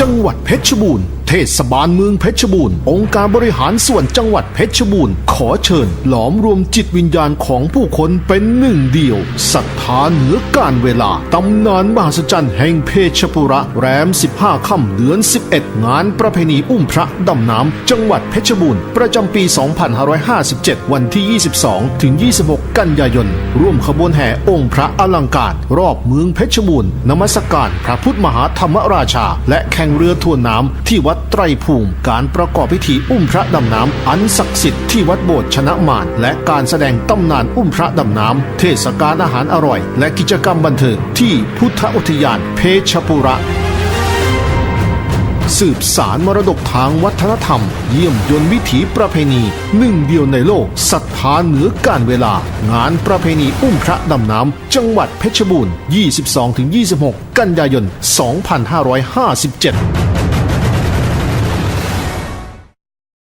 จังหวัดเพชรบูรณ์เทศบาลเมืองเพชรบูรณ์ องค์การบริหารส่วนจังหวัดเพชรบูรณ์ ขอเชิญ หลอมรวมจิตวิญญาณของผู้คนเป็นหนึ่งเดียวศรัทธาเหนือการเวลา ตำนานมหัศจรรย์แห่งเพชรปุระ แรม 15 ค่ำเดือน 11 งานประเพณีอุ้มพระดำน้ำ จังหวัดเพชรบูรณ์ ประจำปี 2557 วันที่ 22 ถึง 26 กันยายน ร่วมขบวนแห่องค์พระอลังการ รอบเมืองเพชรบูรณ์นมัสการพระพุทธมหาธรรมราชา และแข่งเรือทวนน้ำที่วัดัดไตรภูมิ การประกอบพิธีอุ้มพระดำน้ำอันศักดิ์สิทธิ์ที่วัดโบสถ์ชนะมารและการแสดงตำนานอุ้มพระดำน้ำเทศกาลอาหารอร่อย และกิจกรรมบันเทิงที่พุทธอุทยานเพชรปุระสืบสารมรดกทางวัฒนธรรม เยี่ยมยนต์วิถีประเพณี หนึ่งเดียวในโลกศรัทธาเหนือการเวลา งานประเพณีอุ้มพระดำน้ำ จังหวัดเพชรบูรณ์ 22-26 กันยายน 2557